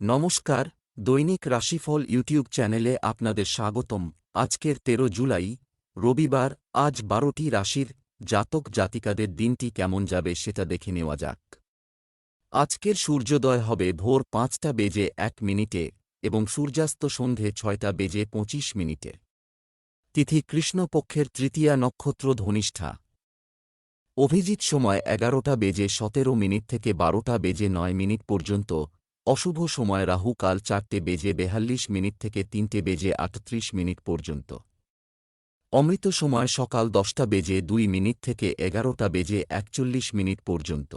নমস্কার, দৈনিক রাশিফল ইউটিউব চ্যানেলে আপনাদের স্বাগতম। আজকের তেরো জুলাই, রবিবার, আজ বারোটি রাশির জাতক জাতিকাদের দিনটি কেমন যাবে সেটা দেখে নেওয়া যাক। আজকের সূর্যোদয় হবে ভোর পাঁচটা বেজে এক মিনিটে এবং সূর্যাস্ত সন্ধে ছয়টা বেজে পঁচিশ মিনিটে। তিথি কৃষ্ণপক্ষের তৃতীয়া নক্ষত্র ধনিষ্ঠা। অভিজিৎ সময় এগারোটা বেজে সতেরো মিনিট থেকে বারোটা বেজে নয় মিনিট পর্যন্ত অশুভ সময় রাহু কাল চারটে বেজে বেহাল্লিশ মিনিট থেকে তিনটে বেজে আটত্রিশ মিনিট পর্যন্ত। অমৃত সময় সকাল দশটা বেজে দুই মিনিট থেকে এগারোটা বেজে একচল্লিশ মিনিট পর্যন্ত।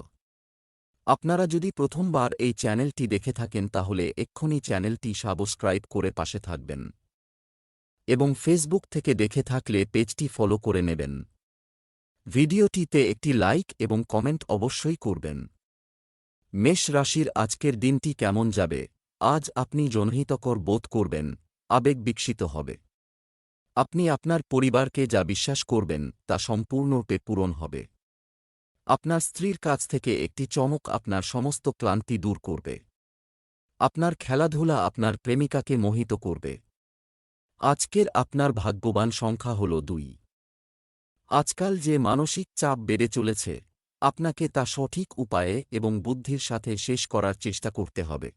আপনারা যদি প্রথমবার এই চ্যানেলটি দেখে থাকেন তাহলে এক্ষুনি চ্যানেলটি সাবস্ক্রাইব করে পাশে থাকবেন। এবং ফেসবুক থেকে দেখে থাকলে পেজটি ফলো করে নেবেন। ভিডিওটিতে একটি লাইক এবং কমেন্ট অবশ্যই করবেন। মেষ রাশির আজকের দিনটি কেমন যাবে? আজ আপনি জনহিতকর বোধ করবেন, আবেগ বিকশিত হবে। আপনি আপনার পরিবারকে যা বিশ্বাস করবেন, তা সম্পূর্ণরূপে পূরণ হবে। আপনার স্ত্রীর কাছ থেকে একটি চমক আপনার সমস্ত ক্লান্তি দূর করবে। আপনার খেলাধুলা আপনার প্রেমিকাকে মোহিত করবে। আজকের আপনার ভাগ্যবান সংখ্যা হল দুই। আজকাল যে মানসিক চাপ বেড়ে চলেছে আপনাকে তা সঠিক উপায়ে এবং বুদ্ধির সাথে শেষ করার চেষ্টা করতে হবে।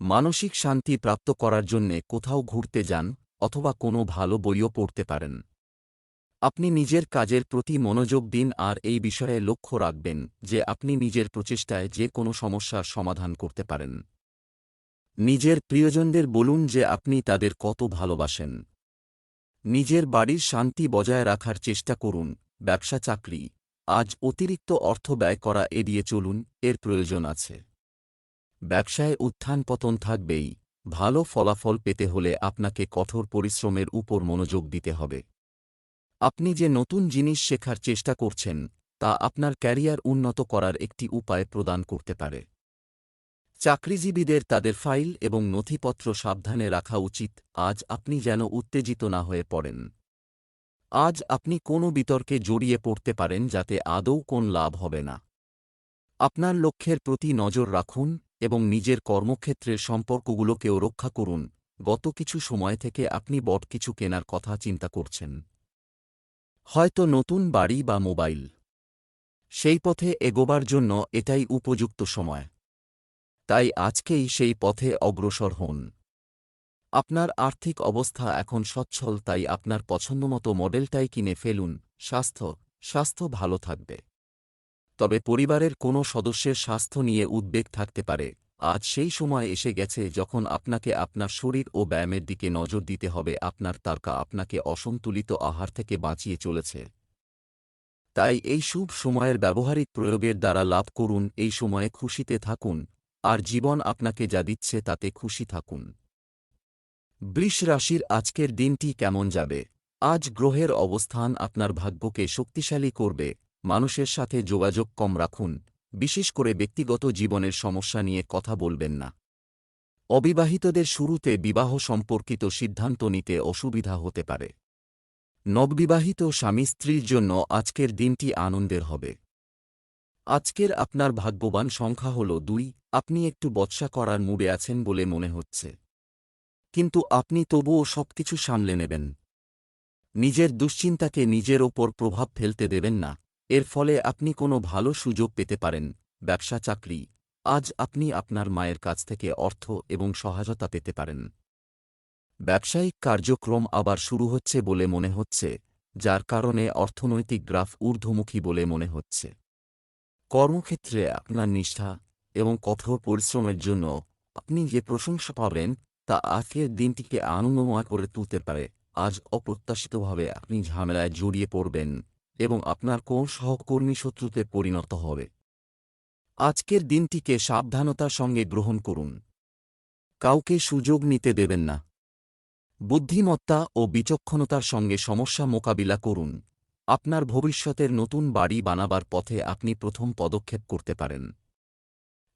মানসিক শান্তি প্রাপ্ত করার জন্যে কোথাও ঘুরতে যান অথবা কোনো ভালো বইও পড়তে পারেন। আপনি নিজের কাজের প্রতি মনোযোগ দিন আর এই বিষয়ে লক্ষ্য রাখবেন যে আপনি নিজের প্রচেষ্টায় যে কোনো সমস্যার সমাধান করতে পারেন। নিজের প্রিয়জনদের বলুন যে আপনি তাদের কত ভালোবাসেন। নিজের বাড়ির শান্তি বজায় রাখার চেষ্টা করুন ব্যবসা চাকরি আজ অতিরিক্ত অর্থ ব্যয় করা এড়িয়ে চলুন, এর প্রয়োজন আছে। ব্যবসায় উত্থান পতন থাকবেই, ভালো ফলাফল পেতে হলে আপনাকে কঠোর পরিশ্রমের উপর মনোযোগ দিতে হবে। আপনি যে নতুন জিনিস শেখার চেষ্টা করছেন, তা আপনার ক্যারিয়ার উন্নত করার একটি উপায় প্রদান করতে পারে। চাকরিজীবীদের তাদের ফাইল এবং নথিপত্র সাবধানে রাখা উচিত, আজ আপনি যেন উত্তেজিত না হয়ে পড়েন। আজ আপনি কোনো বিতর্কে জড়িয়ে পড়তে পারেন যাতে আদৌ কোন লাভ হবে না। আপনার লক্ষ্যের প্রতি নজর রাখুন এবং নিজের কর্মক্ষেত্রের সম্পর্কগুলোকেও রক্ষা করুন। গত কিছু সময় থেকে আপনি বট কিছু কেনার কথা চিন্তা করছেন। হয়তো নতুন বাড়ি বা মোবাইল। সেই পথে এগোবার জন্য এটাই উপযুক্ত সময়। তাই আজকেই সেই পথে অগ্রসর হন। আপনার আর্থিক অবস্থা এখন সচ্ছল, তাই আপনার পছন্দমতো মডেলটাই কিনে ফেলুন। স্বাস্থ্য স্বাস্থ্য ভালো থাকবে। তবে পরিবারের কোনো সদস্যের স্বাস্থ্য নিয়ে উদ্বেগ থাকতে পারে। আজ সেই সময় এসে গেছে যখন আপনাকে আপনার শরীর ও ব্যায়ামের দিকে নজর দিতে হবে। আপনার তারকা আপনাকে অসন্তুলিত আহার থেকে বাঁচিয়ে চলেছে। তাই এই শুভ সময়ের ব্যবহারিক প্রয়োগের দ্বারা লাভ করুন। এই সময়ে খুশিতে থাকুন। আর জীবন আপনাকে যা দিচ্ছে তাতে খুশি থাকুন। বৃষ রাশির আজকের দিনটি কেমন যাবে? আজ গ্রহের অবস্থান আপনার ভাগ্যকে শক্তিশালী করবে। মানুষের সাথে যোগাযোগ কম রাখুন। বিশেষ করে ব্যক্তিগত জীবনের সমস্যা নিয়ে কথা বলবেন না। অবিবাহিতদের শুরুতে বিবাহ সম্পর্কিত সিদ্ধান্ত নিতে অসুবিধা হতে পারে। নববিবাহিত স্বামী স্ত্রীর জন্য আজকের দিনটি আনন্দের হবে। আজকের আপনার ভাগ্যবান সংখ্যা হল দুই। আপনি একটু বৎসা করার মুডে আছেন বলে মনে হচ্ছে। কিন্তু আপনি তবুও সবকিছু সামলে নেবেন। নিজের দুশ্চিন্তাকে নিজের ওপর প্রভাব ফেলতে দেবেন না। এর ফলে আপনি কোনো ভালো সুযোগ পেতে পারেন, ব্যবসা, চাকরি। আজ আপনি আপনার মায়ের কাছ থেকে অর্থ এবং সহায়তা পেতে পারেন। ব্যবসায়িক কার্যক্রম আবার শুরু হচ্ছে বলে মনে হচ্ছে, যার কারণে অর্থনৈতিক গ্রাফ ঊর্ধ্বমুখী বলে মনে হচ্ছে। কর্মক্ষেত্রে আপনার নিষ্ঠা এবং কঠোর পরিশ্রমের জন্য আপনি যে প্রশংসা পাবেন তা আজকের দিনটিকে আনন্দময় করে তুলতে পারে। আজ অপ্রত্যাশিতভাবে আপনি ঝামেলায় জড়িয়ে পড়বেন এবং আপনার কোন সহকর্মী শত্রুতে পরিণত হবে। আজকের দিনটিকে সাবধানতার সঙ্গে গ্রহণ করুন। কাউকে সুযোগ নিতে দেবেন না। বুদ্ধিমত্তা ও বিচক্ষণতার সঙ্গে সমস্যা মোকাবিলা করুন। আপনার ভবিষ্যতের নতুন বাড়ি বানাবার পথে আপনি প্রথম পদক্ষেপ করতে পারেন।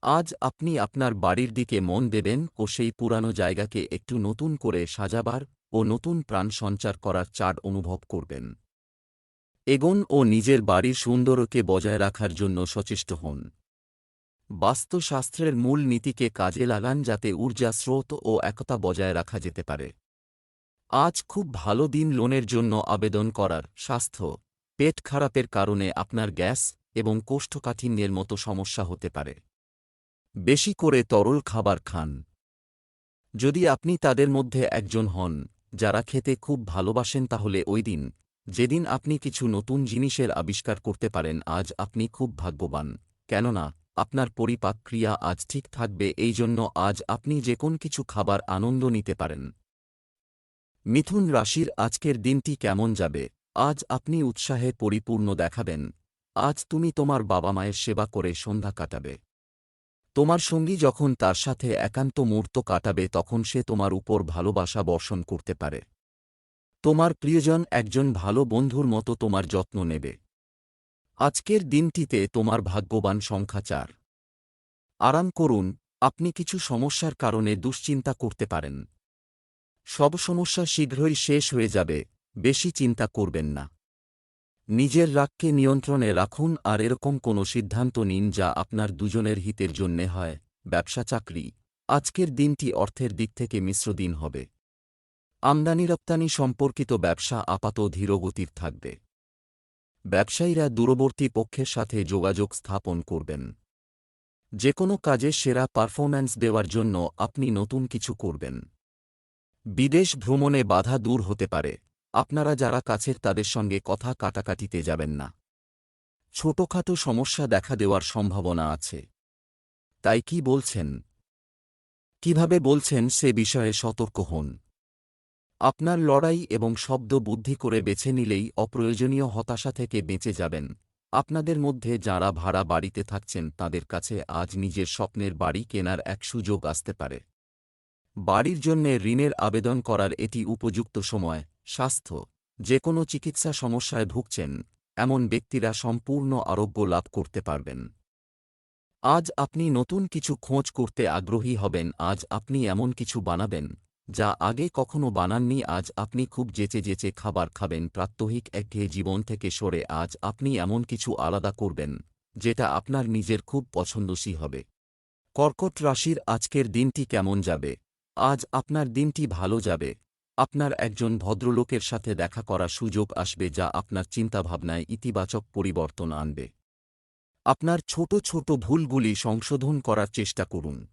আজ আপনি আপনার বাড়ির দিকে মন দেবেন ও সেই পুরানো জায়গাকে একটু নতুন করে সাজাবার ও নতুন প্রাণ সঞ্চার করার চার অনুভব করবেন। এগোন ও নিজের বাড়ির সৌন্দর্যকে বজায় রাখার জন্য সচেষ্ট হন। বাস্তুশাস্ত্রের মূল নীতিকে কাজে লাগান যাতে ঊর্জা, স্রোত ও একতা বজায় রাখা যেতে পারে। আজ খুব ভালো দিন লোনের জন্য আবেদন করার স্বাস্থ্য। পেট খারাপের কারণে আপনার গ্যাস এবং কোষ্ঠকাঠিন্যের মতো সমস্যা হতে পারে। বেশি করে তরল খাবার খান। যদি আপনি তাদের মধ্যে একজন হন, যারা খেতে খুব ভালোবাসেন তাহলে ওই দিন, যেদিন আপনি কিছু নতুন জিনিসের আবিষ্কার করতে পারেন, আজ আপনি খুব ভাগ্যবান। কেননা, আপনার পরিপাক ক্রিয়া আজ ঠিক থাকবে, এই জন্য আজ আপনি যে কোন কিছু খাবার আনন্দ নিতে পারেন। মিথুন রাশির আজকের দিনটি কেমন যাবে? আজ আপনি উৎসাহে পরিপূর্ণ দেখাবেন। আজ তুমি তোমার বাবা মায়ের সেবা করে সন্ধ্যা কাটাবে। তোমার সঙ্গী যখন তার সাথে একান্ত মুহূর্ত কাটাবে তখন সে তোমার উপর ভালোবাসা বর্ষণ করতে পারে। তোমার প্রিয়জন একজন ভালো বন্ধুর মতো তোমার যত্ন নেবে। আজকের দিনটিতে তোমার ভাগ্যবান সংখ্যা চার। আরাম করুন, আপনি কিছু সমস্যার কারণে দুশ্চিন্তা করতে পারেন। সব সমস্যা শীঘ্রই শেষ হয়ে যাবে, বেশি চিন্তা করবেন না। নিজের রাগকে নিয়ন্ত্রণে রাখুন আর এরকম কোনো সিদ্ধান্ত নিন যা আপনার দুজনের হিতের জন্যে হয়। ব্যবসা চাকরি। আজকের দিনটি অর্থের দিক থেকে মিশ্র দিন হবে। আমদানি রপ্তানি সম্পর্কিত ব্যবসা আপাত ধীরগতির থাকবে। ব্যবসায়ীরা দূরবর্তী পক্ষের সাথে যোগাযোগ স্থাপন করবেন। যে কোনো কাজে সেরা পারফরম্যান্স দেওয়ার জন্য আপনি নতুন কিছু করবেন। বিদেশ ভ্রমণে বাধা দূর হতে পারে। আপনারা যারা কাছের তাদের সঙ্গে কথা কাটাকাটিতে যাবেন না। ছোটখাটো সমস্যা দেখা দেওয়ার সম্ভাবনা আছে। তাই কি বলছেন? কীভাবে বলছেন সে বিষয়ে সতর্ক হন। আপনার লড়াই এবং শব্দ বুদ্ধি করে বেছে নিলেই অপ্রয়োজনীয় হতাশা থেকে বেঁচে যাবেন। আপনাদের মধ্যে যাঁরা ভাড়া বাড়িতে থাকছেন, তাদের কাছে আজ নিজের স্বপ্নের বাড়ি কেনার এক সুযোগ আসতে পারে। বাড়ির জন্যে ঋণের আবেদন করার এটি উপযুক্ত সময়। স্বাস্থ্য যে কোনো চিকিৎসা সমস্যায় ভুগছেন, এমন ব্যক্তিরা সম্পূর্ণ আরোগ্য লাভ করতে পারবেন। আজ আপনি নতুন কিছু খোঁজ করতে আগ্রহী হবেন, আজ আপনি এমন কিছু বানাবেন, যা আগে কখনো বানাননি, আজ আপনি খুব যেচে যেচে খাবার খাবেন, প্রাত্যহিক একঘেয়ে জীবন থেকে সরে আজ আপনি এমন কিছু আলাদা করবেন, যেটা আপনার নিজের খুব পছন্দসী হবে। কর্কট রাশির আজকের দিনটি কেমন যাবে? আজ আপনার দিনটি ভালো যাবে। আপনার একজন ভদ্রলোকের সাথে দেখা করার সুযোগ আসবে যা আপনার চিন্তাভাবনায় ইতিবাচক পরিবর্তন আনবে। আপনার ছোট ছোট ভুলগুলি সংশোধন করার চেষ্টা করুন।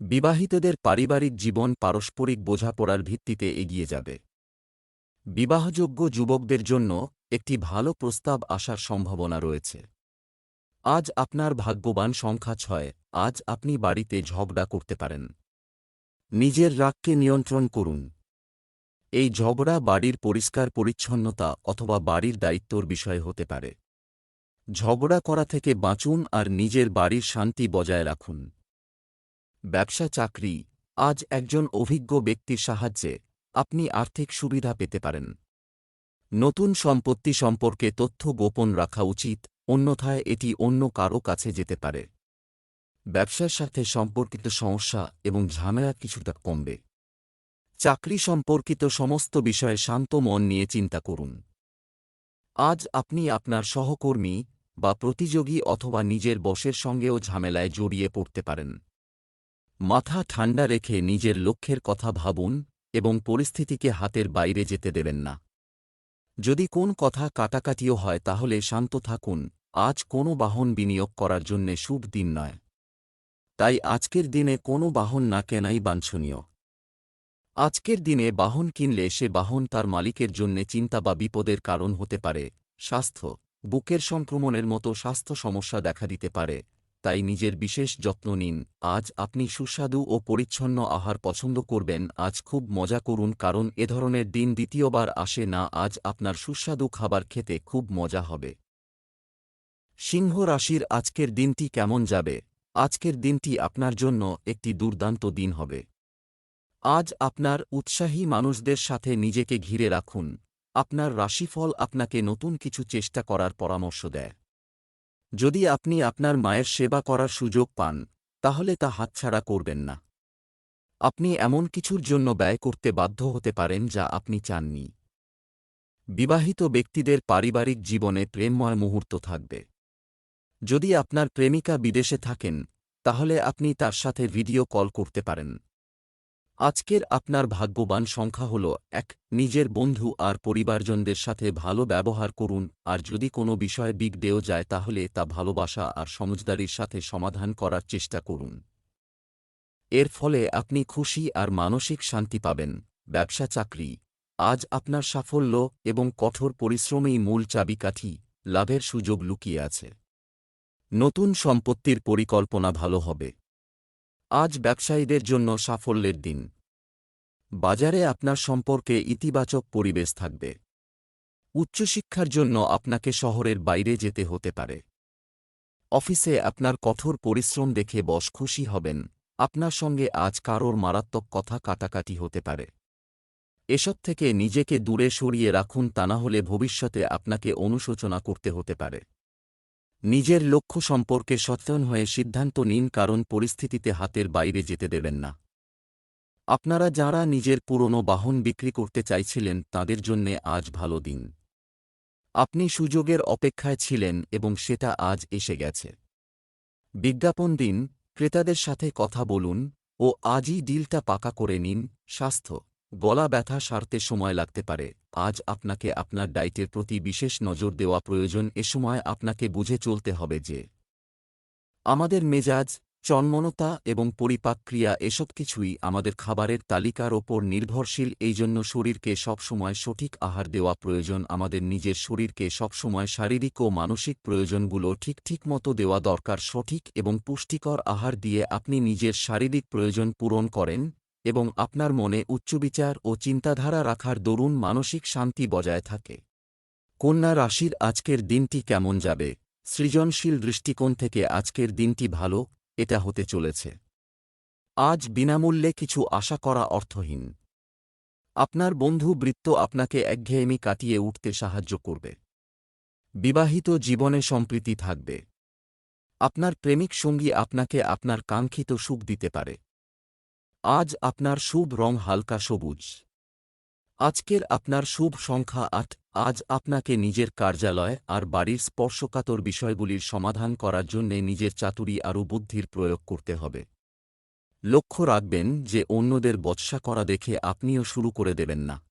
বিবাহিতদের পারিবারিক জীবন পারস্পরিক বোঝাপড়ার ভিত্তিতে এগিয়ে যাবে। বিবাহযোগ্য যুবকদের জন্য একটি ভালো প্রস্তাব আসার সম্ভাবনা রয়েছে। আজ আপনার ভাগ্যবান সংখ্যা ছয়, আজ আপনি বাড়িতে ঝগড়া করতে পারেন। নিজের রাগকে নিয়ন্ত্রণ করুন। এই ঝগড়া বাড়ির পরিষ্কার পরিচ্ছন্নতা অথবা বাড়ির দায়িত্বর বিষয় হতে পারে। ঝগড়া করা থেকে বাঁচুন আর নিজের বাড়ির শান্তি বজায় রাখুন। ব্যবসা চাকরি, আজ একজন অভিজ্ঞ ব্যক্তির সাহায্যে আপনি আর্থিক সুবিধা পেতে পারেন। নতুন সম্পত্তি সম্পর্কে তথ্য গোপন রাখা উচিত, অন্যথায় এটি অন্য কারও কাছে যেতে পারে। ব্যবসার সাথে সম্পর্কিত সমস্যা এবং ঝামেলা কিছুটা কমবে। চাকরি সম্পর্কিত সমস্ত বিষয়ে শান্ত মন নিয়ে চিন্তা করুন। আজ আপনি আপনার সহকর্মী বা প্রতিযোগী অথবা নিজের বসের সঙ্গেও ঝামেলায় জড়িয়ে পড়তে পারেন। মাথা ঠান্ডা রেখে নিজের লক্ষ্যের কথা ভাবুন এবং পরিস্থিতিকে হাতের বাইরে যেতে দেবেন না। যদি কোন কথা কাটাকাটিও হয় তাহলে শান্ত থাকুন, আজ কোনো বাহন বিনিয়োগ করার জন্যে শুভ দিন নয়। তাই আজকের দিনে কোনো বাহন না কেনাই বাঞ্ছনীয়। আজকের দিনে বাহন কিনলে সে বাহন তার মালিকের জন্যে চিন্তা বা বিপদের কারণ হতে পারে, স্বাস্থ্য, বুকের সংক্রমণের মতো স্বাস্থ্য সমস্যা দেখা দিতে পারে, তাই নিজের বিশেষ যত্ন নিন। আজ আপনি সুস্বাদু ও পরিচ্ছন্ন আহার পছন্দ করবেন, আজ খুব মজা করুন কারণ এ ধরনের দিন দ্বিতীয়বার আসে না, আজ আপনার সুস্বাদু খাবার খেতে খুব মজা হবে। সিংহ রাশির আজকের দিনটি কেমন যাবে? আজকের দিনটি আপনার জন্য একটি দুর্দান্ত দিন হবে। আজ আপনার উৎসাহী মানুষদের সাথে নিজেকে ঘিরে রাখুন। আপনার রাশিফল আপনাকে নতুন কিছু চেষ্টা করার পরামর্শ দেয়। যদি আপনি আপনার মায়ের সেবা করার সুযোগ পান, তাহলে তা হাতছাড়া করবেন না। আপনি এমন কিছুর জন্য ব্যয় করতে বাধ্য হতে পারেন যা আপনি চাননি। বিবাহিত ব্যক্তিদের পারিবারিক জীবনে প্রেমময় মুহূর্ত থাকবে। যদি আপনার প্রেমিকা বিদেশে থাকেন, তাহলে আপনি তার সাথে ভিডিও কল করতে পারেন। আজকের আপনার ভাগ্যবান সংখ্যা হল এক, নিজের বন্ধু আর পরিবারজনদের সাথে ভালো ব্যবহার করুন, আর যদি কোনো বিষয়ে বিগ দেও যায় তাহলে তা ভালোবাসা আর সমজদারির সাথে সমাধান করার চেষ্টা করুন। এর ফলে আপনি খুশি আর মানসিক শান্তি পাবেন। ব্যবসা চাকরি। আজ আপনার সাফল্য এবং কঠোর পরিশ্রমেই মূল চাবিকাঠি, লাভের সুযোগ লুকিয়ে আছে। নতুন সম্পত্তির পরিকল্পনা ভালো হবে। আজ ব্যবসায়ীদের জন্য সাফল্যের দিন। বাজারে আপনার সম্পর্কে ইতিবাচক পরিবেশ থাকবে। উচ্চশিক্ষার জন্য আপনাকে শহরের বাইরে যেতে হতে পারে। অফিসে আপনার কঠোর পরিশ্রম দেখে বস খুশি হবেন, আপনার সঙ্গে আজ কারোর মারাত্মক কথা কাটাকাটি হতে পারে। এসব থেকে নিজেকে দূরে সরিয়ে রাখুন তা না হলে ভবিষ্যতে আপনাকে অনুশোচনা করতে হতে পারে। নিজের লক্ষ্য সম্পর্কে সচেতন হয়ে সিদ্ধান্ত নিন, কারণ পরিস্থিতিতে হাতের বাইরে যেতে দেবেন না। আপনারা যারা নিজের পুরনো বাহন বিক্রি করতে চাইছিলেন, তাদের জন্যে আজ ভালো দিন। আপনি সুযোগের অপেক্ষায় ছিলেন এবং সেটা আজ এসে গেছে। বিজ্ঞাপন দিন, ক্রেতাদের সাথে কথা বলুন ও আজই ডিলটা পাকা করে নিন, স্বাস্থ্য। গলা ব্যথা সারতে সময় লাগতে পারে। আজ আপনাকে আপনার ডায়েটের প্রতি বিশেষ নজর দেওয়া প্রয়োজন। এ সময় আপনাকে বুঝে চলতে হবে যে আমাদের মেজাজ চন্মনতা এবং পরিপাকক্রিয়া এসব কিছুই আমাদের খাবারের তালিকার ওপর নির্ভরশীল। এই জন্য শরীরকে সবসময় সঠিক আহার দেওয়া প্রয়োজন। আমাদের নিজের শরীরকে সবসময় শারীরিক ও মানসিক প্রয়োজনগুলো ঠিক ঠিক মতো দেওয়া দরকার। সঠিক এবং পুষ্টিকর আহার দিয়ে আপনি নিজের শারীরিক প্রয়োজন পূরণ করেন। এবং আপনার মনে উচ্চবিচার ও চিন্তাধারা রাখার দরুন মানসিক শান্তি বজায় থাকে। কন্যা রাশির আজকের দিনটি কেমন যাবে? সৃজনশীল দৃষ্টিকোণ থেকে আজকের দিনটি ভালো, এটা হতে চলেছে। আজ বিনামূল্যে কিছু আশা করা অর্থহীন। আপনার বন্ধু বৃত্ত আপনাকে একঘেয়েমি কাটিয়ে উঠতে সাহায্য করবে। বিবাহিত জীবনে সম্প্রীতি থাকবে। আপনার প্রেমিক সঙ্গী আপনাকে আপনার কাঙ্ক্ষিত সুখ দিতে পারে। আজ আপনার শুভ রং হালকা সবুজ। আজকের আপনার শুভ সংখ্যা আট, আজ আপনাকে নিজের কার্যালয় আর বাড়ির স্পর্শকাতর বিষয়গুলির সমাধান করার জন্যে নিজের চাতুরি আরও বুদ্ধির প্রয়োগ করতে হবে। লক্ষ্য রাখবেন যে অন্যদের বৎসা করা দেখে আপনিও শুরু করে দেবেন না।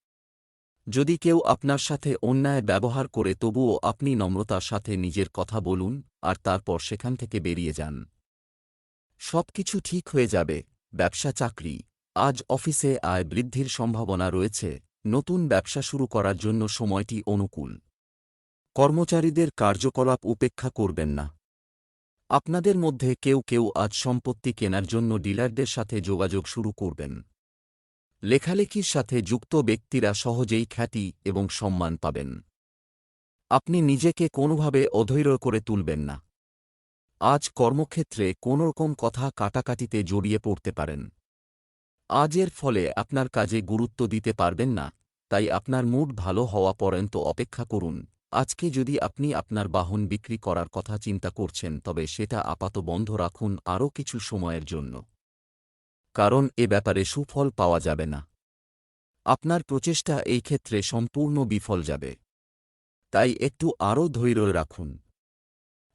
যদি কেউ আপনার সাথে অন্যায় ব্যবহার করে তবুও আপনি নম্রতার সাথে নিজের কথা বলুন আর তারপর সেখান থেকে বেরিয়ে যান। সব কিছু ঠিক হয়ে যাবে। ব্যবসা চাকরি। আজ অফিসে আয় বৃদ্ধির সম্ভাবনা রয়েছে। নতুন ব্যবসা শুরু করার জন্য সময়টি অনুকূল। কর্মচারীদের কার্যকলাপ উপেক্ষা করবেন না। আপনাদের মধ্যে কেউ কেউ আজ সম্পত্তি কেনার জন্য ডিলারদের সাথে যোগাযোগ শুরু করবেন। লেখালেখির সাথে যুক্ত ব্যক্তিরা সহজেই খ্যাতি এবং সম্মান পাবেন। আপনি নিজেকে কোনোভাবে অধৈর্য করে তুলবেন না। আজ কর্মক্ষেত্রে কোনোরকম কথা কাটাকাটিতে জড়িয়ে পড়তে পারেন। আজের ফলে আপনার কাজে গুরুত্ব দিতে পারবেন না, তাই আপনার মুড ভালো হওয়া পর্যন্ত অপেক্ষা করুন। আজকে যদি আপনি আপনার বাহন বিক্রি করার কথা চিন্তা করছেন, তবে সেটা আপাত বন্ধ রাখুন আরও কিছু সময়ের জন্য। কারণ এ ব্যাপারে সুফল পাওয়া যাবে না। আপনার প্রচেষ্টা এই ক্ষেত্রে সম্পূর্ণ বিফল যাবে। তাই একটু আরও ধৈর্য রাখুন।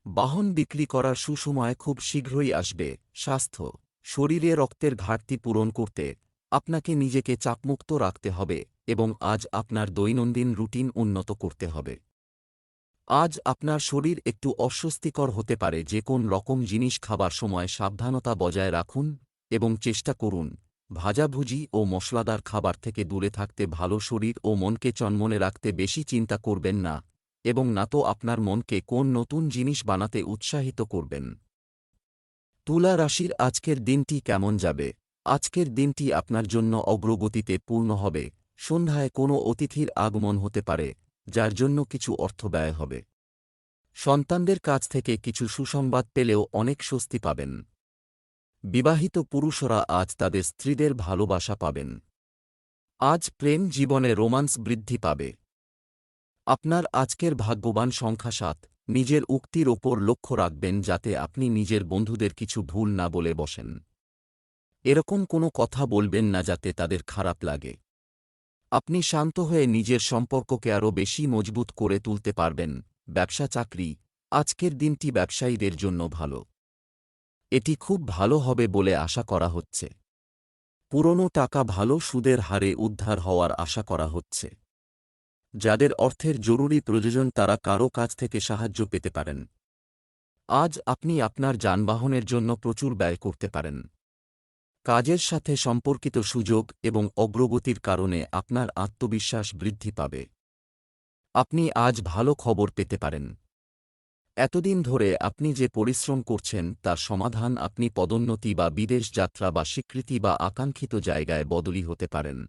বাহন বিক্রি করার সুসময় খুব শীঘ্রই আসবে। স্বাস্থ্য, শরীরে রক্তের ঘাটতি পূরণ করতে আপনাকে নিজেকে চাপমুক্ত রাখতে হবে এবং আজ আপনার দৈনন্দিন রুটিন উন্নত করতে হবে। আজ আপনার শরীর একটু অস্বস্তিকর হতে পারে যে কোন রকম জিনিস খাবার সময় সাবধানতা বজায় রাখুন এবং চেষ্টা করুন। ভাজাভুজি ও মশলাদার খাবার থেকে দূরে থাকতে ভালো শরীর ও মনকে চনমনে রাখতে বেশি চিন্তা করবেন না। এবং না তো আপনার মনকে কোন নতুন জিনিস বানাতে উৎসাহিত করবেন। তুলা রাশির আজকের দিনটি কেমন যাবে? আজকের দিনটি আপনার জন্য অগ্রগতিতে পূর্ণ হবে। সন্ধ্যায় কোনো অতিথির আগমন হতে পারে, যার জন্য কিছু অর্থ ব্যয় হবে। সন্তানদের কাছ থেকে কিছু সুসংবাদ পেলেও অনেক স্বস্তি পাবেন। বিবাহিত পুরুষরা আজ তাদের স্ত্রীদের ভালোবাসা পাবেন। আজ প্রেম জীবনে রোমান্স বৃদ্ধি পাবে। আপনার আজকের ভাগ্যবান সংখ্যা সাত। নিজের উক্তির ওপর লক্ষ্য রাখবেন যাতে আপনি নিজের বন্ধুদের কিছু ভুল না বলে বসেন। এরকম কোনো কথা বলবেন না যাতে তাদের খারাপ লাগে। আপনি শান্ত হয়ে নিজের সম্পর্ককে আরও বেশি মজবুত করে তুলতে পারবেন। ব্যবসা চাকরি, আজকের দিনটি ব্যবসায়ীদের জন্য ভালো। এটি খুব ভালো হবে বলে আশা করা হচ্ছে। পুরনো টাকা ভালো সুদের হারে উদ্ধার হওয়ার আশা করা হচ্ছে। যাদের অর্থের জরুরি প্রয়োজন তারা কারও কাছ থেকে সাহায্য পেতে পারেন। আজ আপনি আপনার যানবাহনের জন্য প্রচুর ব্যয় করতে পারেন। কাজের সাথে সম্পর্কিত সুযোগ এবং অগ্রগতির কারণে আপনার আত্মবিশ্বাস বৃদ্ধি পাবে। আপনি আজ ভালো খবর পেতে পারেন। এতদিন ধরে আপনি যে পরিশ্রম করছেন তার সমাধান আপনি পদোন্নতি বা বিদেশ যাত্রা বা স্বীকৃতি বা আকাঙ্ক্ষিত জায়গায় বদলি হতে পারেন।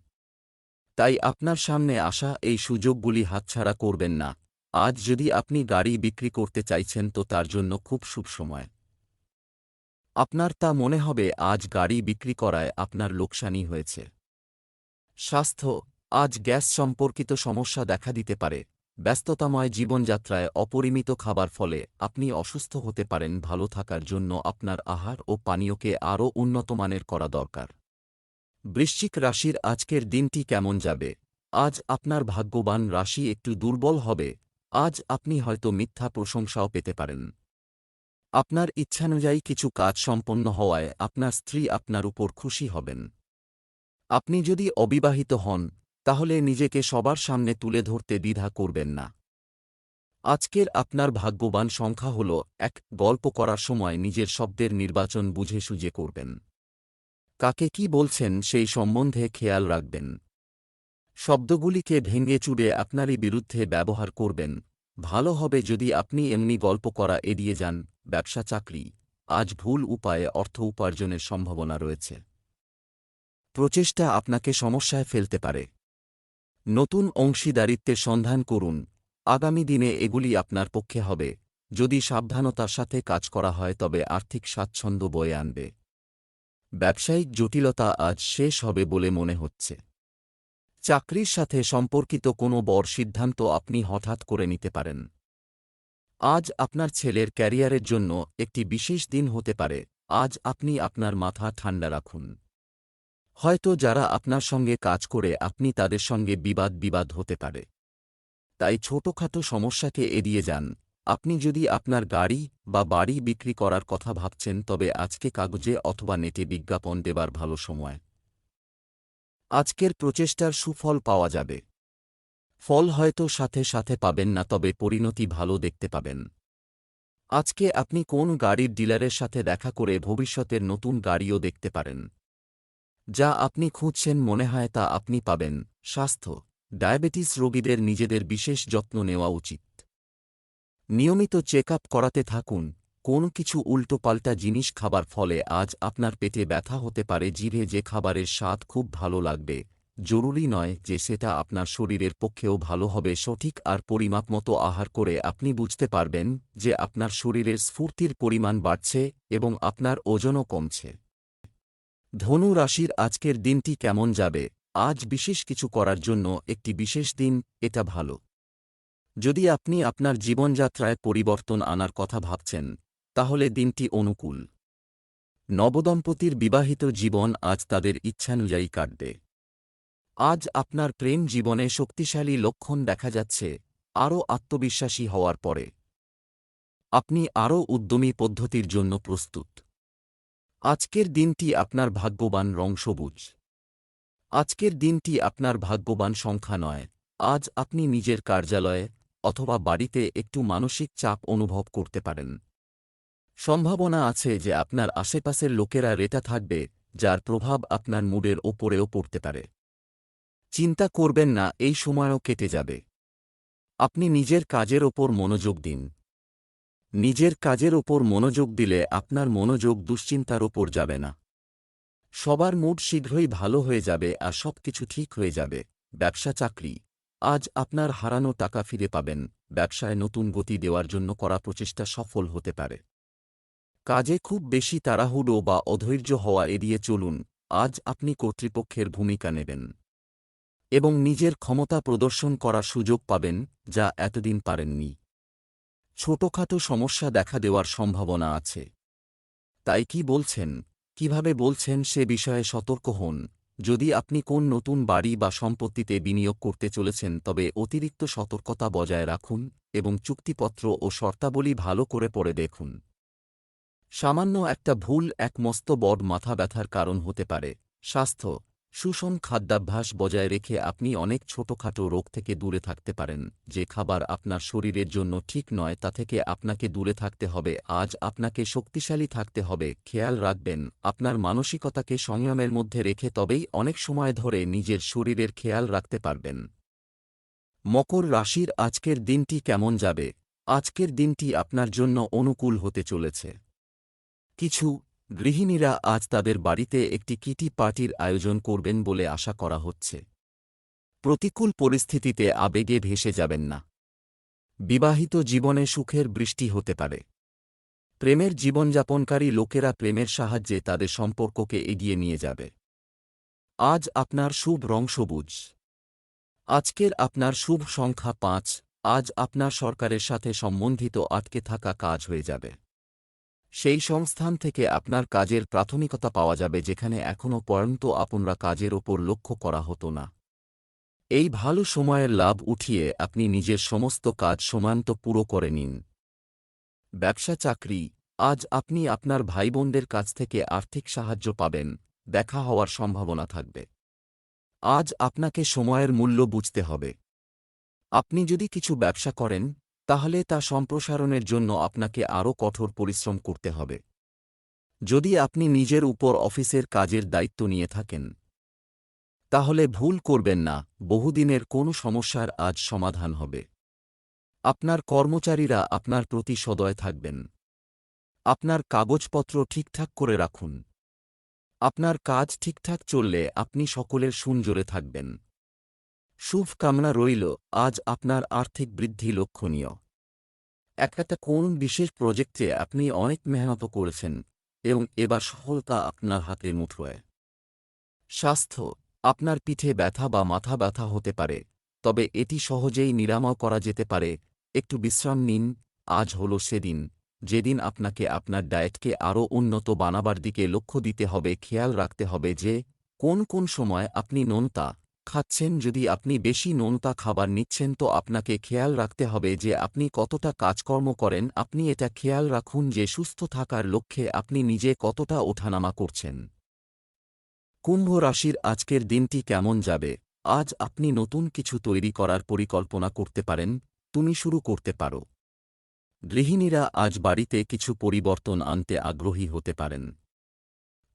তাই আপনার সামনে আসা এই সুযোগগুলি হাতছাড়া করবেন না। আজ যদি আপনি গাড়ি বিক্রি করতে চাইছেন তো তার জন্য খুব শুভ সময়। আপনার তা মনে হবে আজ গাড়ি বিক্রি করায় আপনার লোকসানি হয়েছে। স্বাস্থ্য, আজ গ্যাস সম্পর্কিত সমস্যা দেখা দিতে পারে। ব্যস্ততাময় জীবনযাত্রায় অপরিমিত খাবার ফলে আপনি অসুস্থ হতে পারেন। ভালো থাকার জন্য আপনার আহার ও পানীয়কে আরও উন্নতমানের করা দরকার। বৃশ্চিক রাশির আজকের দিনটি কেমন যাবে? আজ আপনার ভাগ্যবান রাশি একটু দুর্বল হবে। আজ আপনি হয়তো মিথ্যা প্রশংসাও পেতে পারেন। আপনার ইচ্ছানুযায়ী কিছু কাজ সম্পন্ন হওয়ায় আপনার স্ত্রী আপনার উপর খুশি হবেন। আপনি যদি অবিবাহিত হন, তাহলে নিজেকে সবার সামনে তুলে ধরতে দ্বিধা করবেন না। আজকের আপনার ভাগ্যবান সংখ্যা হল এক গল্প করার সময় নিজের শব্দের নির্বাচন বুঝে সুঝে করবেন। কাকে কি বলছেন সেই সম্বন্ধে খেয়াল রাখবেন। শব্দগুলিকে ভেঙে চুড়ে আপনারই বিরুদ্ধে ব্যবহার করবেন। ভালো হবে যদি আপনি এমনি গল্প করা এড়িয়ে যান, ব্যবসা চাকরি। আজ ভুল উপায়ে অর্থ উপার্জনের সম্ভাবনা রয়েছে। প্রচেষ্টা আপনাকে সমস্যায় ফেলতে পারে। নতুন অংশীদারিত্বের সন্ধান করুন। আগামী দিনে এগুলি আপনার পক্ষে হবে। যদি সাবধানতার সাথে কাজ করা হয় তবে আর্থিক স্বাচ্ছন্দ্য বয়ে আনবে। ব্যবসায়িক জটিলতা আজ শেষ হবে বলে মনে হচ্ছে। চাকরির সাথে সম্পর্কিত কোনো বড় সিদ্ধান্ত আপনি হঠাৎ করে নিতে পারেন। আজ আপনার ছেলের ক্যারিয়ারের জন্য একটি বিশেষ দিন হতে পারে। আজ আপনি আপনার মাথা ঠান্ডা রাখুন। হয়তো যারা আপনার সঙ্গে কাজ করে, আপনি তাদের সঙ্গে বিবাদ বিবাদ হতে পারে। তাই ছোটখাটো সমস্যাকে এড়িয়ে যান। আপনি যদি আপনার গাড়ি বা বাড়ি বিক্রি করার কথা ভাবছেন, তবে আজকে কাগজে অথবা নেটে বিজ্ঞাপন দেবার ভালো সময়। আজকের প্রচেষ্টার সুফল পাওয়া যাবে। ফল হয়তো সাথে সাথে পাবেন না, তবে পরিণতি ভালো দেখতে পাবেন। আজকে আপনি কোন গাড়ির ডিলারের সাথে দেখা করে ভবিষ্যতের নতুন গাড়িও দেখতে পারেন। যা আপনি খুঁজছেন মনে হয় তা আপনি পাবেন। স্বাস্থ্য। ডায়াবেটিস রোগীদের নিজেদের বিশেষ যত্ন নেওয়া উচিত। নিয়মিত চেক করাতে থাকুন। কোন কিছু উল্টোপাল্টা জিনিস খাবার ফলে আজ আপনার পেটে ব্যথা হতে পারে, জিভে যে খাবারের স্বাদ খুব ভালো লাগবে। জরুরি নয় যে সেটা আপনার শরীরের পক্ষেও ভালো হবে, সঠিক আর পরিমাপ মতো আহার করে আপনি বুঝতে পারবেন যে আপনার শরীরের স্ফূর্তির পরিমাণ বাড়ছে এবং আপনার ওজনও কমছে। ধনু রাশির আজকের দিনটি কেমন যাবে? আজ বিশেষ কিছু করার জন্য একটি বিশেষ দিন, এটা ভালো। যদি আপনি আপনার জীবনযাত্রায় পরিবর্তন আনার কথা ভাবছেন, তাহলে দিনটি অনুকূল। নবদম্পতির বিবাহিত জীবন আজ তাদের ইচ্ছানুযায়ী কাটবে। আজ আপনার প্রেম জীবনে শক্তিশালী লক্ষণ দেখা যাচ্ছে, আরও আত্মবিশ্বাসী হওয়ার পরে। আপনি আরও উদ্যমী পদ্ধতির জন্য প্রস্তুত। আজকের দিনটি আপনার ভাগ্যবান রং সবুজ। আজকের দিনটি আপনার ভাগ্যবান সংখ্যা নয়, আজ আপনি নিজের কার্যালয়ে অথবা বাড়িতে একটু মানসিক চাপ অনুভব করতে পারেন। সম্ভাবনা আছে যে আপনার আশেপাশের লোকেরা রেটা থাকবে, যার প্রভাব আপনার মুডের ওপরেও পড়তে পারে। চিন্তা করবেন না, এই সময়ও কেটে যাবে। আপনি নিজের কাজের ওপর মনোযোগ দিন। নিজের কাজের ওপর মনোযোগ দিলে আপনার মনোযোগ দুশ্চিন্তার ওপর যাবে না। সবার মুড শীঘ্রই ভালো হয়ে যাবে আর সব কিছু ঠিক হয়ে যাবে। ব্যবসা চাকরি আজ আপনার হারানো টাকা ফিরে পাবেন, ব্যবসায় নতুন গতি দেওয়ার জন্য করা প্রচেষ্টা সফল হতে পারে। কাজে খুব বেশি তাড়াহুড়ো বা অধৈর্য হওয়া এড়িয়ে চলুন, আজ আপনি কর্তৃপক্ষের ভূমিকা নেবেন এবং নিজের ক্ষমতা প্রদর্শন করার সুযোগ পাবেন, যা এতদিন পারেননি। ছোটখাটো সমস্যা দেখা দেওয়ার সম্ভাবনা আছে। তাই কি বলছেন, কীভাবে বলছেন সে বিষয়ে সতর্ক হন। যদি আপনি কোন নতুন বাড়ি বা সম্পত্তিতে বিনিয়োগ করতে চলেছেন, তবে অতিরিক্ত সতর্কতা বজায় রাখুন এবং চুক্তিপত্র ও শর্তাবলী ভালো করে পড়ে দেখুন। সামান্য একটা ভুল, এক মস্ত বড় মাথা ব্যথার কারণ হতে পারে। স্বাস্থ্য সুষম খাদ্যাভ্যাস বজায় রেখে আপনি অনেক ছোটখাটো রোগ থেকে দূরে থাকতে পারেন। যে খাবার আপনার শরীরের জন্য ঠিক নয়, তা থেকে আপনাকে দূরে থাকতে হবে। আজ আপনাকে শক্তিশালী থাকতে হবে। খেয়াল রাখবেন, আপনার মানসিকতাকে সংযমের মধ্যে রেখে তবেই অনেক সময় ধরে নিজের শরীরের খেয়াল রাখতে পারবেন। মকর রাশির আজকের দিনটি কেমন যাবে? আজকের দিনটি আপনার জন্য অনুকূল হতে চলেছে। কিছু গৃহিণীরা আজ তাদের বাড়িতে একটি কিটি পার্টির আয়োজন করবেন বলে আশা করা হচ্ছে। প্রতিকূল পরিস্থিতিতে আবেগে ভেসে যাবেন না। বিবাহিত জীবনে সুখের বৃষ্টি হতে পারে। প্রেমের জীবনযাপনকারী লোকেরা প্রেমের সাহায্যে তাদের সম্পর্ককে এগিয়ে নিয়ে যাবে। আজ আপনার শুভ রং সবুজ। আজকের আপনার শুভ সংখ্যা পাঁচ। আজ আপনার সরকারের সাথে সম্বন্ধিত আটকে থাকা কাজ হয়ে যাবে। সেই সংস্থান থেকে আপনার কাজের প্রাথমিকতা পাওয়া যাবে যেখানে এখনও পর্যন্ত আপনারা কাজের ওপর লক্ষ্য করা হতো না। এই ভালো সময়ের লাভ উঠিয়ে আপনি নিজের সমস্ত কাজ সমান্ত পুরো করে নিন। ব্যবসা চাকরি, আজ আপনি আপনার ভাইবোনদের কাছ থেকে আর্থিক সাহায্য পাবেন, দেখা হওয়ার সম্ভাবনা থাকবে। আজ আপনাকে সময়ের মূল্য বুঝতে হবে। আপনি যদি কিছু ব্যবসা করেন তাহলে তা সম্প্রসারণের জন্য আপনাকে আরও কঠোর পরিশ্রম করতে হবে। যদি আপনি নিজের উপর অফিসের কাজের দায়িত্ব নিয়ে থাকেন, তাহলে ভুল করবেন না, বহুদিনের কোনো সমস্যার আজ সমাধান হবে। আপনার কর্মচারীরা আপনার প্রতি সদয় থাকবেন। আপনার কাগজপত্র ঠিকঠাক করে রাখুন। আপনার কাজ ঠিকঠাক চললে আপনি সকলের সুনজোরে থাকবেন। শুভ কামনা রইল। আজ আপনার আর্থিক বৃদ্ধি লক্ষণীয়। একটা কোন বিশেষ প্রজেক্টে আপনি অনেক মেহনত করেছেন এবং এবার সফলতা আপনার হাতে মুঠোয়। স্বাস্থ্য, আপনার পিঠে ব্যথা বা মাথা ব্যথা হতে পারে, তবে এটি সহজেই নিরাময় করা যেতে পারে। একটু বিশ্রাম নিন, আজ হল সেদিন। যেদিন আপনাকে আপনার ডায়েটকে আরও উন্নত বানাবার দিকে লক্ষ্য দিতে হবে, খেয়াল রাখতে হবে যে কোন কোন সময় আপনি নোনতা খাচ্ছেন, যদি আপনি বেশি নোনতা খাবার নিচ্ছেন, তো আপনাকে খেয়াল রাখতে হবে যে আপনি কতটা কাজকর্ম করেন, আপনি এটা খেয়াল রাখুন যে সুস্থ থাকার লক্ষ্যে আপনি নিজে কতটা ওঠানামা করছেন। কুম্ভ রাশির আজকের দিনটি কেমন যাবে? আজ আপনি নতুন কিছু তৈরি করার পরিকল্পনা করতে পারেন, তুমি শুরু করতে পারো। গৃহিণীরা আজ বাড়িতে কিছু পরিবর্তন আনতে আগ্রহী হতে পারেন।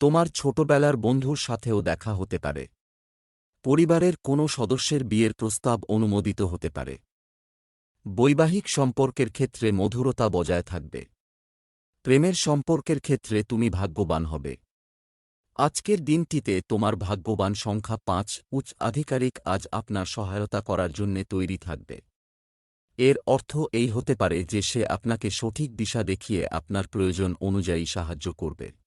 তোমার ছোটবেলার বন্ধুর সাথেও দেখা হতে পারে। পরিবারের কোনো সদস্যের বিয়ের প্রস্তাব অনুমোদিত হতে পারে। বৈবাহিক সম্পর্কের ক্ষেত্রে মধুরতা বজায় থাকবে। প্রেমের সম্পর্কের ক্ষেত্রে তুমি ভাগ্যবান হবে। আজকের দিনটিতে তোমার ভাগ্যবান সংখ্যা পাঁচ, উচ্চ আধিকারিক আজ আপনার সহায়তা করার জন্যে তৈরি থাকবে। এর অর্থ এই হতে পারে যে সে আপনাকে সঠিক দিশা দেখিয়ে আপনার প্রয়োজন অনুযায়ী সাহায্য করবে।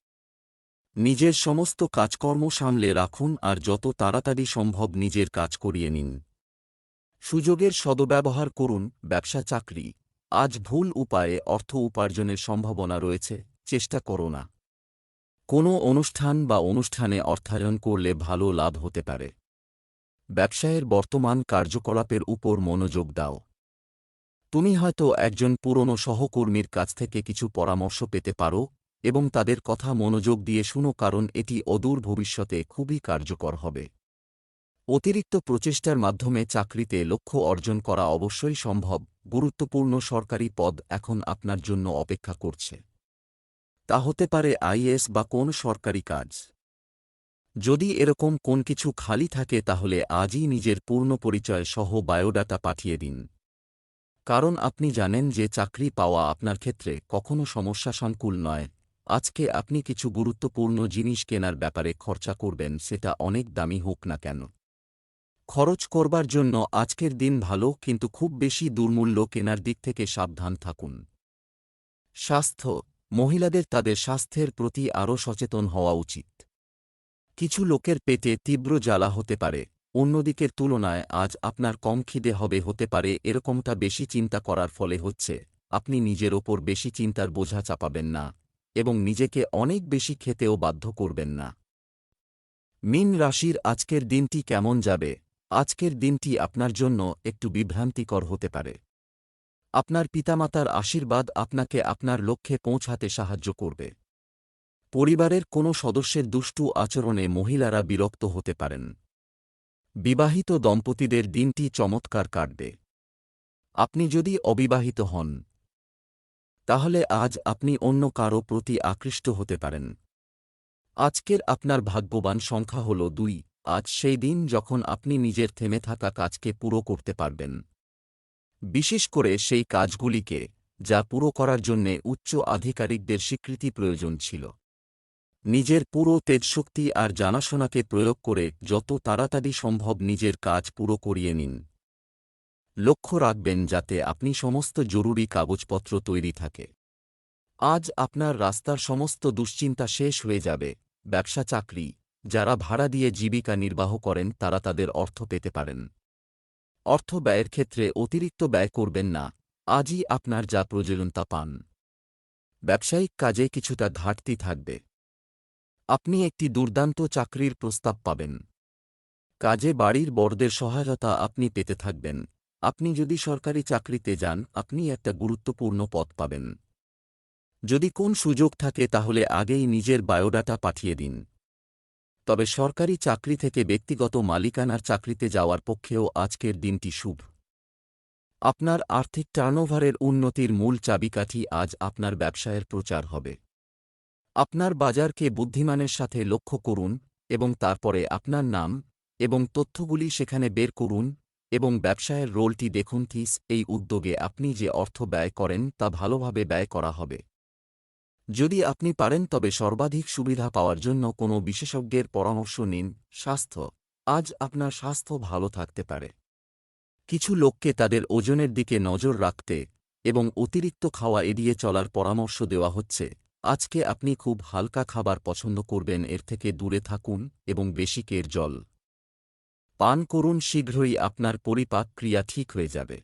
নিজের সমস্ত কাজকর্ম সামলে রাখুন আর যত তাড়াতাড়ি সম্ভব নিজের কাজ করিয়ে নিন। সুযোগের সদব্যবহার করুন, ব্যবসা, চাকরি। আজ ভুল উপায়ে অর্থ উপার্জনের সম্ভাবনা রয়েছে, চেষ্টা করো না। কোনো অনুষ্ঠান বা অনুষ্ঠানে অর্থায়ন করলে ভালো লাভ হতে পারে। ব্যবসায়ের বর্তমান কার্যকলাপের উপর মনোযোগ দাও। তুমি হয়তো একজন পুরনো সহকর্মীর কাছ থেকে কিছু পরামর্শ পেতে পারো এবং তাদের কথা মনোযোগ দিয়ে শুনো কারণ এটি অদূর ভবিষ্যতে খুবই কার্যকর হবে। অতিরিক্ত প্রচেষ্টার মাধ্যমে চাকরিতে লক্ষ্য অর্জন করা অবশ্যই সম্ভব, গুরুত্বপূর্ণ সরকারি পদ এখন আপনার জন্য অপেক্ষা করছে। তা হতে পারে আইএস বা কোন সরকারি কাজ। যদি এরকম কোন কিছু খালি থাকে তাহলে আজই নিজের পূর্ণ পরিচয় সহ বায়োডাটা পাঠিয়ে দিন। কারণ আপনি জানেন যে চাকরি পাওয়া আপনার ক্ষেত্রে কখনো সমস্যা সংকুল নয়। আজকে আপনি কিছু গুরুত্বপূর্ণ জিনিস কেনার ব্যাপারে খরচা করবেন, সেটা অনেক দামি হোক না কেন। খরচ করবার জন্য আজকের দিন ভালো, কিন্তু খুব বেশি দুর্মূল্য কেনার দিক থেকে সাবধান থাকুন। স্বাস্থ্য, মহিলাদের তাদের স্বাস্থ্যের প্রতি আরও সচেতন হওয়া উচিত। কিছু লোকের পেটে তীব্র জ্বালা হতে পারে, অন্যদিকের তুলনায় আজ আপনার কম খিদে হবে হতে পারে, এরকমটা বেশি চিন্তা করার ফলে হচ্ছে, আপনি নিজের ওপর বেশি চিন্তার বোঝা চাপাবেন না। এবং নিজেকে অনেক বেশি খেতেও বাধ্য করবেন না। মিন রাশির আজকের দিনটি কেমন যাবে? আজকের দিনটি আপনার জন্য একটু বিভ্রান্তিকর হতে পারে। আপনার পিতামাতার আশীর্বাদ আপনাকে আপনার লক্ষ্যে পৌঁছাতে সাহায্য করবে। পরিবারের কোনো সদস্যের দুষ্টু আচরণে মহিলারা বিরক্ত হতে পারেন। বিবাহিত দম্পতিদের দিনটি চমৎকার কাটবে। আপনি যদি অবিবাহিত হন তাহলে আজ আপনি অন্য কারও প্রতি আকৃষ্ট হতে পারেন। আজকের আপনার ভাগ্যবান সংখ্যা হল দুই। আজ সেই দিন যখন আপনি নিজের থেমে থাকা কাজকে পুরো করতে পারবেন। বিশেষ করে সেই কাজগুলিকে যা পুরো করার জন্যে উচ্চ আধিকারিকদের স্বীকৃতি প্রয়োজন ছিল। নিজের পুরো তেজশক্তি আর জানাশোনাকে প্রয়োগ করে যত তাড়াতাড়ি সম্ভব নিজের কাজ পুরো করিয়ে নিন। লক্ষ্য রাখবেন যাতে আপনি সমস্ত জরুরি কাগজপত্র তৈরি থাকে। আজ আপনার রাস্তার সমস্ত দুশ্চিন্তা শেষ হয়ে যাবে। ব্যবসা চাকরি, যারা ভাড়া দিয়ে জীবিকা নির্বাহ করেন, তারা তাদের অর্থ পেতে পারেন। অর্থ ব্যয়ের ক্ষেত্রে অতিরিক্ত ব্যয় করবেন না। আজই আপনার যা প্রয়োজন তা পান। ব্যবসায়িক কাজে কিছুটা ঘাটতি থাকবে। আপনি একটি দুর্দান্ত চাকরির প্রস্তাব পাবেন। কাজে বাড়ির বড়দের সহায়তা আপনি পেতে থাকবেন। আপনি যদি সরকারি চাকরিতে যান, আপনি একটা গুরুত্বপূর্ণ পদ পাবেন। যদি কোন সুযোগ থাকে, তাহলে আগেই নিজের বায়োডাটা পাঠিয়ে দিন। তবে সরকারি চাকরি থেকে ব্যক্তিগত মালিকানার চাকরিতে যাওয়ার পক্ষেও আজকের দিনটি শুভ। আপনার আর্থিক টার্নওভারের উন্নতির মূল চাবিকাঠি আজ আপনার ব্যবসায়ের প্রচার হবে। আপনার বাজারকে বুদ্ধিমানের সাথে লক্ষ্য করুন এবং তারপরে আপনার নাম এবং তথ্যগুলি সেখানে বের করুন এবং ব্যবসায়ের রোলটি দেখুন থিস, এই উদ্যোগে আপনি যে অর্থ ব্যয় করেন তা ভালোভাবে ব্যয় করা হবে। যদি আপনি পারেন তবে সর্বাধিক সুবিধা পাওয়ার জন্য কোনো বিশেষজ্ঞের পরামর্শ নিন, স্বাস্থ্য। আজ আপনার স্বাস্থ্য ভালো থাকতে পারে। কিছু লোককে তাদের ওজনের দিকে নজর রাখতে এবং অতিরিক্ত খাওয়া এড়িয়ে চলার পরামর্শ দেওয়া হচ্ছে। আজকে আপনি খুব হালকা খাবার পছন্দ করবেন, এর থেকে দূরে থাকুন এবং বেশি কের জল। পান করুন শীঘ্রই আপনার পরিপাক ক্রিয়া ঠিক হয়ে যাবে।